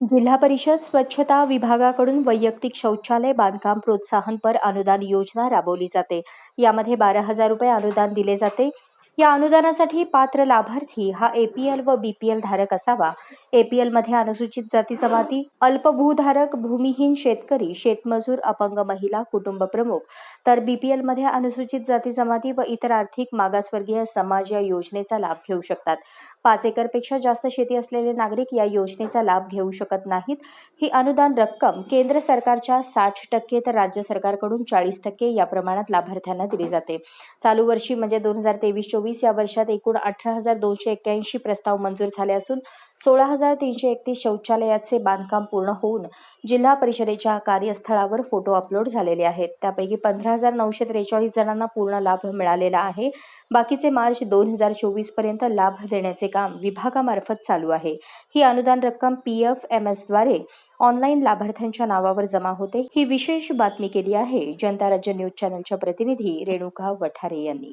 जिल्हा परिषद स्वच्छता विभागाकडून वैयक्तिक शौचालय बांधकाम प्रोत्साहनपर अनुदान योजना राबवली जाते. यामध्ये बारा हजार रुपये अनुदान दिले जाते. या अनुदानासाठी पात्र लाभार्थी हा एपीएल व बीपीएल धारक असावा. एपीएलमध्ये अनुसूचित जाती जमाती अल्पभूधारक भूमिहीन शेतकरी शेतमजूर अपंग महिला कुटुंब प्रमुख. तर बीपीएलमध्ये अनुसूचित जाती जमाती व इतर आर्थिक मागासवर्गीय समाज या योजनेचा लाभ घेऊ शकतात. पाच एकरपेक्षा जास्त शेती असलेले नागरिक या योजनेचा लाभ घेऊ शकत नाहीत. ही अनुदान रक्कम केंद्र सरकारच्या साठ टक्के तर राज्य सरकारकडून चाळीस टक्के या प्रमाणात लाभार्थ्यांना दिली जाते. चालू वर्षी म्हणजे दोन हजार तेवीस चोवीस या वर्षात एकूण अठरा हजार दोनशे एक्क्याऐंशी प्रस्ताव मंजूर झाले असून सोळा हजार तीनशे एकतीस शौचालयाचे बांधकाम पूर्ण होऊन जिल्हा परिषदेच्या कार्यस्थळावर फोटो अपलोड झालेले आहेत. त्यापैकी पंधरा हजार नऊशे त्रेचाळीस जणांना पूर्ण लाभ मिळालेला आहे. बाकीचे मार्च दोन हजार चोवीसपर्यंत लाभ देण्याचे काम विभागामार्फत चालू आहे. ही अनुदान रक्कम पी एफ एम एसद्वारे ऑनलाईन लाभार्थ्यांच्या नावावर जमा होते. ही विशेष बातमी केली आहे जनता राज्य न्यूज चॅनलच्या प्रतिनिधी रेणुका वठारे यांनी.